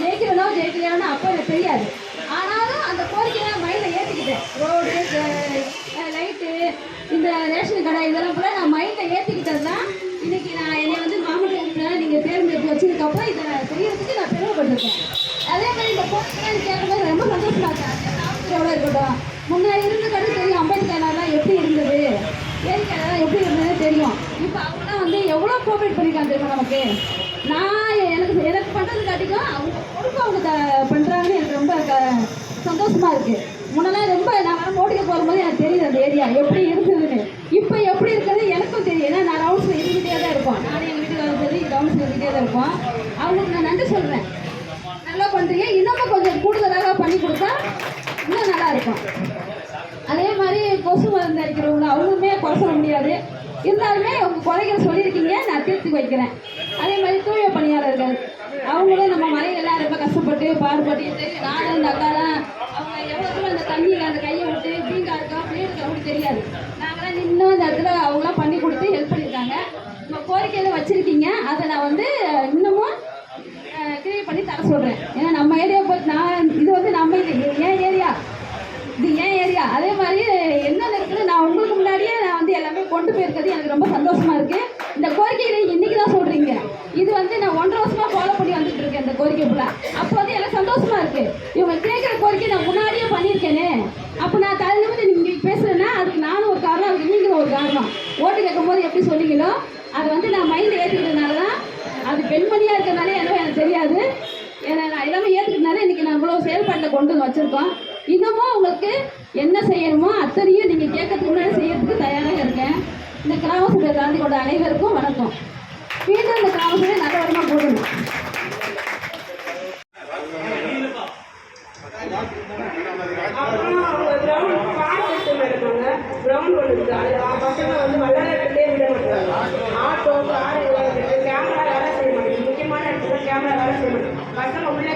ஜெயிச்சுக்கணும் ஜெயிக்கலையானோ அப்போ எனக்கு தெரியாது. ஆனாலும் அந்த கோரிக்கையை நான் மைண்டில் ஏற்றிக்கிட்டேன் ரோடு லைட்டு இந்த ரேஷன் கடை இதெல்லாம் கூட நான் மைண்டில் ஏற்றிக்கிட்டது தான். இன்னைக்கு நான் என்னை வந்து மாவட்ட நீங்கள் தேர்ந்தெடுத்து வச்சதுக்கப்புறம் இதை செய்யறதுக்கு நான் பெருமைப்பட்டிருக்கேன். அதே மாதிரி இந்த கோரிக்கை கேட்கும்போது ரொம்ப சந்தோஷமாக இருக்கேன் எவ்வளோ இருக்கட்டும். முன்னாடி இருந்த கடை தெரியும். அம்பேத்கர்லாம் எப்படி இருந்தது? ஏரிக்கெல்லாம் எப்படி இருந்தது தெரியும். இப்போ அவங்களாம் வந்து எவ்வளோ கோஆப்ரேட் பண்ணிருக்காங்க தெரியுமா நமக்கு? நான் எனக்கு எனக்கு பண்ணுறது காட்டிக்கும் அவங்க பொறுப்பு அவங்க த- எனக்கு ரொம்ப க- சந்தோஷமா இருக்கு. முன்னெல்லாம் ரொம்ப நான் வர மோடிக்க போகும்போது எனக்கு தெரியுது அந்த ஏரியா எப்படி இருந்ததுன்னு. இப்போ எப்படி இருக்கிறது எனக்கும் தெரியும். ஏன்னா நான் ரவுண்ட்ஸில் இருந்துகிட்டே தான் இருப்போம். நானும் எங்கள் வீட்டுக்காரரும் சரி ரவுண்ட்ஸ் இருந்துகிட்டே தான் இருப்போம். அவங்களுக்கு நான் நன்றி சொல்கிறேன் நல்லா பண்ணுறீங்க இன்னமும் கொஞ்சம் கூடுதலாக பண்ணி கொடுத்தா இன்னும் நல்லா இருக்கும். அதே மாதிரி கொசு மருந்து அடிக்கிறவங்க அவங்களுமே குறை சொல்ல முடியாது. இருந்தாலுமே உங்கள் குறைகளை சொல்லியிருக்கீங்க. நான் திருத்தி வைக்கிறேன். அதே மாதிரி தூய பணியாளர்கள். அவங்களும் நம்ம மலையெல்லாம் ரொம்ப கஷ்டப்பட்டு பாடுபட்டு தெரியும் நானும் இந்த அக்காலாம் அவங்க எவ்வளோ தூரம் அந்த தண்ணியில் அந்த கையை விட்டு பீங்கா இருக்கா பிள்ளைகளுக்கு இருக்கா தெரியாது. நாங்களாம் நின்று அந்த இடத்துல அவங்களாம் பண்ணி கொடுத்து ஹெல்ப் பண்ணியிருக்காங்க. உங்கள் கோரிக்கையில் வச்சுருக்கீங்க? அதை நான் வந்து இன்னமும் கிளியர் பண்ணி தர சொல்கிறேன் ஏன்னா நம்ம ஏரியா போய் நான் இது வந்து நம்ம இது ஏன் ஏரியா. இது ஏன் ஏரியா. அதே மாதிரி என்ன இருக்குது நான் உங்களுக்கு முன்னாடியே நான் வந்து எல்லாமே கொண்டு போயிருக்கிறது எனக்கு ரொம்ப சந்தோஷமாக இருக்குது இந்த கோரிக்கை இன்னைக்கு தான் சொல்றீங்க இது வந்து நான் ஒன்றரை வருஷமா ஃபாலோ பண்ணி வந்துட்டு இருக்கேன் இந்த கோரிக்கை ஃபுல்லா அப்போ வந்து எல்லாம் சந்தோஷமா இருக்கு. இவங்க கேட்குற கோரிக்கை நான் முன்னாடியே பண்ணியிருக்கேனே. அப்போ நான் தலை நிமிந்து இன்றைக்கி பேசுகிறேன்னா அதுக்கு நானும் ஒரு காரணம் அதுக்கு நீங்களும் ஒரு காரணம். ஓட்டு கேட்கும் போது எப்படி சொன்னீங்களோ அது வந்து நான் மைண்டில் ஏற்றுக்கிட்டதுனால தான் அது பெண்மணியாக இருக்கிறதுனால என்னவோ எனக்கு தெரியாது. ஏன்னா நான் எல்லாமே ஏற்றுக்கிட்டனால இன்றைக்கி நான் இவ்வளோ செயல்பாட்டில் கொண்டு வந்து வச்சுருக்கோம். இன்னமும் உங்களுக்கு என்ன செய்யணுமோ அத்தனையும் நீங்கள் கேட்கறதுக்கு முன்னாடி செய்யறதுக்கு தயாராக இருக்கேன். இந்த கிராமசபை கலந்து கொண்ட அனைவருக்கும் வணக்கம். மீண்டும் இந்த கிராமசபை நல்ல வரமாக போடணும் அப்புறம் அவங்க கிரவுண்ட் பார்க் சிஸ்டம் எடுப்பாங்க கிரவுண்ட் ஒன்று பசங்க வந்து விட மாட்டாங்க ஆட்டோ கார் கேமரா வேலை செய்ய மாட்டேங்குது முக்கியமான இடத்துல கேமரா வேலை செய்ய மாட்டேங்குது பசங்க உள்ள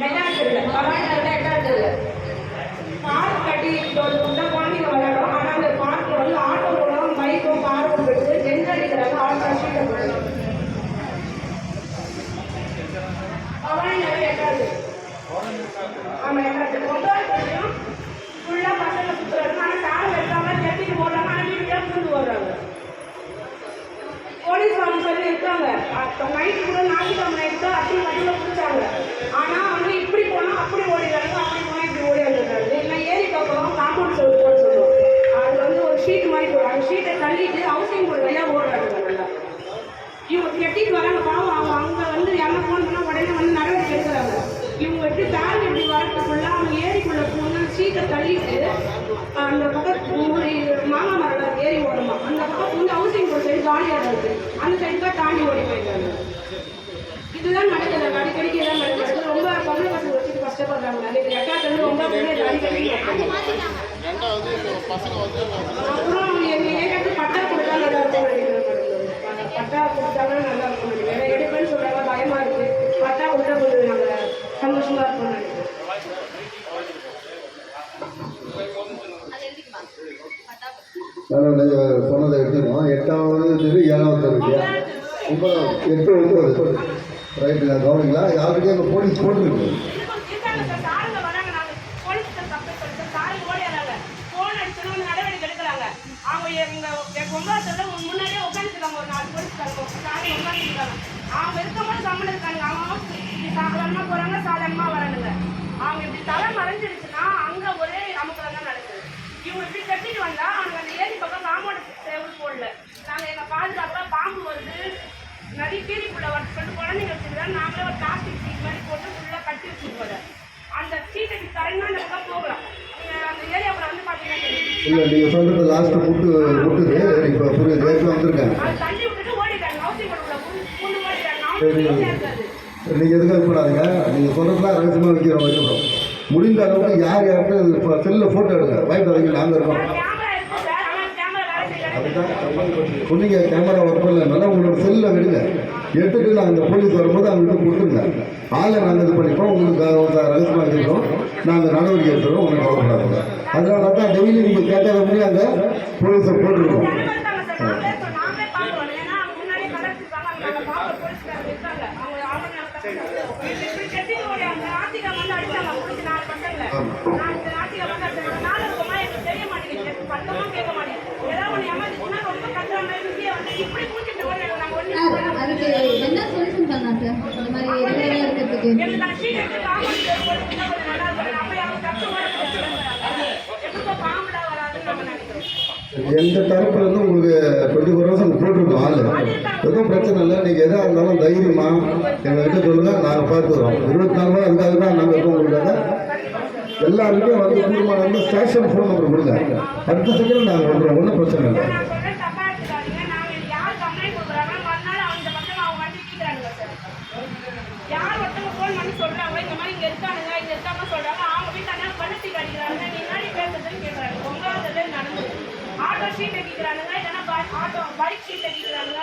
விளையாடுறது விளையாடுறது விளையாடுறது பார்க் கட்டி கொடுத்தா குழந்தைங்க விளையாடும் ஆனால் அந்த பார்க்கில் வந்து ஆட்டோ போடும் பைக்கும் காரும் போட்டு ஜென்ஸ் அடிக்கிறாங்க ஆட்டோ ஷீட்டை போடுறாங்க எட்டாது ஆமா என்ன ஒன்பதாவது வருஷம் ஃபுல்லா பசங்க சுத்துறாங்க ஆனா காலம் கொண்டு வர்றாங்க போலீஸ் சொல்லி இருக்காங்க. நைட்டு கூட ஞாயிற்றுக்கிழமை நைட்டு தான் அத்தி கட்டில பிடிச்சாங்க ஆனால் வந்து இப்படி போனால் அப்படி ஓடிடுறாங்க. அப்படி போனால் இப்படி ஓடி வந்துடுறாங்க இல்லை ஏரிக்கு அப்புறம் காம்பவுண்ட் சொல்லி போட சொல்லுவோம் அது வந்து ஒரு ஷீட் மாதிரி போடுறாங்க ஷீட்டை தள்ளிட்டு ஹவுசிங் போர்டு வழியா ஓடுறாங்க நல்லா. இவங்க கெட்டிட்டு வராங்க. பாவம் அவங்க அங்கே வந்து யாரும் ஃபோன் பண்ணால் உடனே வந்து நடவடிக்கை எடுக்கிறாங்க. இவங்க எப்படி தாண்டி இப்படி வரத்துக்குள்ள அவங்க ஏரிக்குள்ள போனால் சீட்டை தள்ளிட்டு அந்த பக்கம் ஒரு மாமா மரம் ஏரி ஓரமா அந்த பக்கம் வந்து ஹவுசிங் போர்ட் சைடு காலியாக இருக்கு. அந்த சைடு தான் தாண்டி ஓடி போயிருக்காங்க. இதுதான் நடக்குது. அடிக்கடிக்கு எல்லாம் நடக்குது. ரொம்ப பொம்பளை பசங்க வச்சுட்டு கஷ்டப்படுறாங்க. நிறைய எட்டாவது ரொம்ப பிள்ளைங்க அடிக்கடி ரெண்டாவது பசங்க வந்து அப்புறம் எங்க ஏரியாவுக்கு பட்டா கொடுத்தா நல்லா இருக்கும் நினைக்கிறேன் பட்டா கொடுத்தாங்கன்னா நல்லா இருக்கும் நினைக்கிறேன் எடுப்பேன்னு சொல்றாங்க பயமா இருக்கு பட்டா கொடுத்தா கொஞ்சம் நாங்க சந்தோஷமா இருக்கும் நினைக்கிறேன் மேடம் நீங்கள் சொன்னதை எடுத்துக்கணும் எட்டாவது இது ஏழாவது இருக்கு ஒன்பதாவது எட்டு ஒன்பது. ரைட்டு கவனிங்களா யாருக்கிட்டே அங்கே போலீஸ் போட்டுருக்கு அவங்க எங்க எங்க ஒன்பதாத்துல முன்னாடியே உட்காந்துருக்காங்க ஒரு நாலு போலீஸ்காரங்க உட்காந்துருக்காங்க அவங்க இருக்கும்போது கம்மன் இருக்காங்க அவங்க இப்படி சாதாரணமா போறாங்க சாதாரணமா வரானுங்க அவங்க இப்படி தலை மறைஞ்சிருச்சுன்னா அங்க ஒரே அமுக்கலம் தான் நடக்குது இவங்க இப்படி கட்டிட்டு வந்தா அவங்க அந்த ஏரி பக்கம் காம்பவுண்ட் சேவல் போடல. நாங்க எங்க பாதுகாப்பா பாம்பு வருது நிறைய கீழிக்குள்ள வந்து சொல்லிட்டு குழந்தைங்க வச்சுருக்கா நாங்களே ஒரு பிளாஸ்டிக் சீட் மாதிரி போட்டு ஃபுல்லாக கட்டி வச்சுருக்கோம் அந்த சீட்டை கரெக்டாக அந்த பக்கம் போகலாம். நீங்க அந்த ஏரியாவில் வந்து பார்த்தீங்கன்னா தெரியும். இல்லை நீங்கள் சொல்கிறது லாஸ்ட்டு முட்டு முட்டுது இப்போ புரியுது. ஏற்று வந்திருக்கேன் அது தள்ளி விட்டுட்டு ஓடிட்டாங்க. ஹவுசிங் போர்டுக்குள்ள பூந்து பூந்து ஓடிட்டாங்க சரி அவங்க இருக்காது. நீங்கள் எதுக்காக கூடாதுங்க நீங்கள் சொல்கிறதுலாம் ரகசியமாக வைக்கிற வைக்கிறோம். முடிந்த அளவுக்கு யார் யார்கிட்ட செல்லில் ஃபோட்டோ எடுங்க. பயப்படாதீங்க நாங்கள் இருக்கோம் கேமரா இருக்கு சார் ஆனால் கேமரா சொன்னீங்க கேமரா ஒர்க் பண்ணல உங்களோட செல்லில் விடுங்க. எடுத்துட்டு நாங்கள் அந்த போலீஸ் வரும்போது அவங்கள்ட்ட கொடுத்துருங்க. ஆளை நாங்கள் இது பண்ணிப்போம் உங்களுக்கு ரகசியமாக வச்சுக்கிறோம் நாங்கள் நடவடிக்கை எடுத்துறோம் உங்களுக்கு கவலைப்படாதுங்க. அதனால தான் டெய்லி நீங்கள் கேட்காத முடியாங்க போலீஸை போட்டுருக்கோம் இருக்காங்க சார் நாங்களே சொ- நாங்களே பார்க்குறோம் ஏன்னா அவங்க முன்னாடியே கலர்ச்சிருக்காங்க அவங்க நாங்கள் பார்க்குற போலீஸ்காரங்க இருக்காங்க அவங்க அவங்க இப்படி கட்டிட்டு ஓடியாங்க நான் இந்த நாட்டில் வந்து அந்த நாடகமா எனக்கு தெரிய மாட்டேங்குது சத்தமா கேட்க மாட்டேங்குது ஏதாவது ஒன்று எமர்ஜென்சினா ரொம்ப கத்துற மாதிரி இங்கே வந்து இப்படி மூஞ்சிட்டு ஓடி நாங்கள் ஒன்று சார் அதுக்கு என்ன சொல்யூஷன் பண்ணலாம் சார்? இந்த மாதிரி இடைவெளியா இருக்கிறதுக்கு. எந்த தரப்புல இருந்து உங்களுக்கு டுவெண்ட்டி ஃபோர் ஹவர்ஸ் அங்கே போட்டிருக்கோம் ஆள்? எதுவும் பிரச்சனை இல்லை. நீங்கள் எதாக இருந்தாலும் தைரியமா எங்கள்கிட்ட சொல்லுங்க. நாங்கள் பார்த்துக்கிறோம். இருபத்தி நாலு மணி அதுக்காக தான் நாங்கள் இருக்கோம் உங்களுக்காக எல்லாருமே வந்து குடும்பம் வந்து ஸ்டேஷன் ஃபோன் நம்பர் கொடுங்க. அடுத்த செகண்ட் நாங்கள் பண்ணுறோம் ஒன்றும் பிரச்சனை இல்லை நான் சொல்றேன் தப்பா எடுத்துக்காதீங்க நாங்க யார் கம்ப்ளைண்ட் கொடுக்குறாங்க மறுநாள் அவங்க பக்கம் அவங்க வந்து கேட்குறாங்க சார் யார் ஒருத்தவங்க ஃபோன் பண்ணி சொல்றாங்க இந்த மாதிரி இங்கே இருக்கானுங்க இங்கே இருக்காங்க சொல்கிறாங்க அவங்க போய் தனியாக பணத்தி கடிக்கிறாங்க நீ முன்னாடி பேசுறதுன்னு கேட்குறாங்க உங்களால் நடந்தது ஆட்டோ ஷீட் அடிக்கிறானுங்க இல்லைன்னா ஆட்டோ பைக் ஷீட் கேட்குறாங்க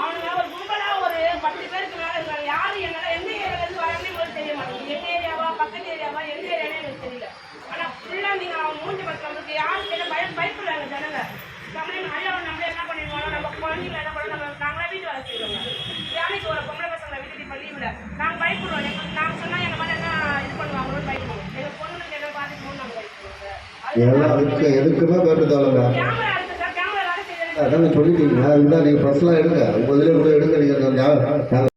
அவனுங்க ஒரு கும்பலாக ஒரு பத்து பேருக்கு மேலே இருக்காங்க. யார் என்னால் எந்த ஏரியாவிலேருந்து இருந்து வராங்கன்னு உங்களுக்கு தெரிய மாட்டேங்குது. எங்க ஏரியாவா பக்கத்து ஏரியாவா எந்த ஏரியானே எனக்கு தெரியல. ஆனால் ஃபுல்லாக நீங்கள் அவங்க மூஞ்சி பத்திரத்துக்கு யாரும் கேட்டால் பயம்? பயப்படுறாங்க ஜனங்க கம்ப்ளைண்ட் ஐயோ நம்ம என்ன பண்ணிடுவோம் நம்ம குழந்தைங்களை என்ன பண்ணணும் நம்ம நாங்களே வீட்டு வேலை செய்வோங்க வேலைக்கு ஒரு பொம்பளை பசங்களை விட்டுட்டு இப்போ லீவில் நாங்கள் பயப்படுவோம் எங்களுக்கு நாங்கள் சொன்னால் எங்கள் மேலே என்ன இது பண்ணுவாங்களோன்னு பயப்படுவோம் எங்கள் பொண்ணுங்களுக்கு என்ன பார்த்துக்கணும்னு நாங்கள் பயப்படுவோம் சார் எல்லாம் அதுக்கு எதுக்குமே பேட்டுத்தாளுங்க அதான் சொல்லிட்டீங்க. இருந்தால் நீங்கள் ஃப்ரெஷ்லாம் எடுங்க. உங்கள் இதில் கூட எடுங்க. நீங்கள்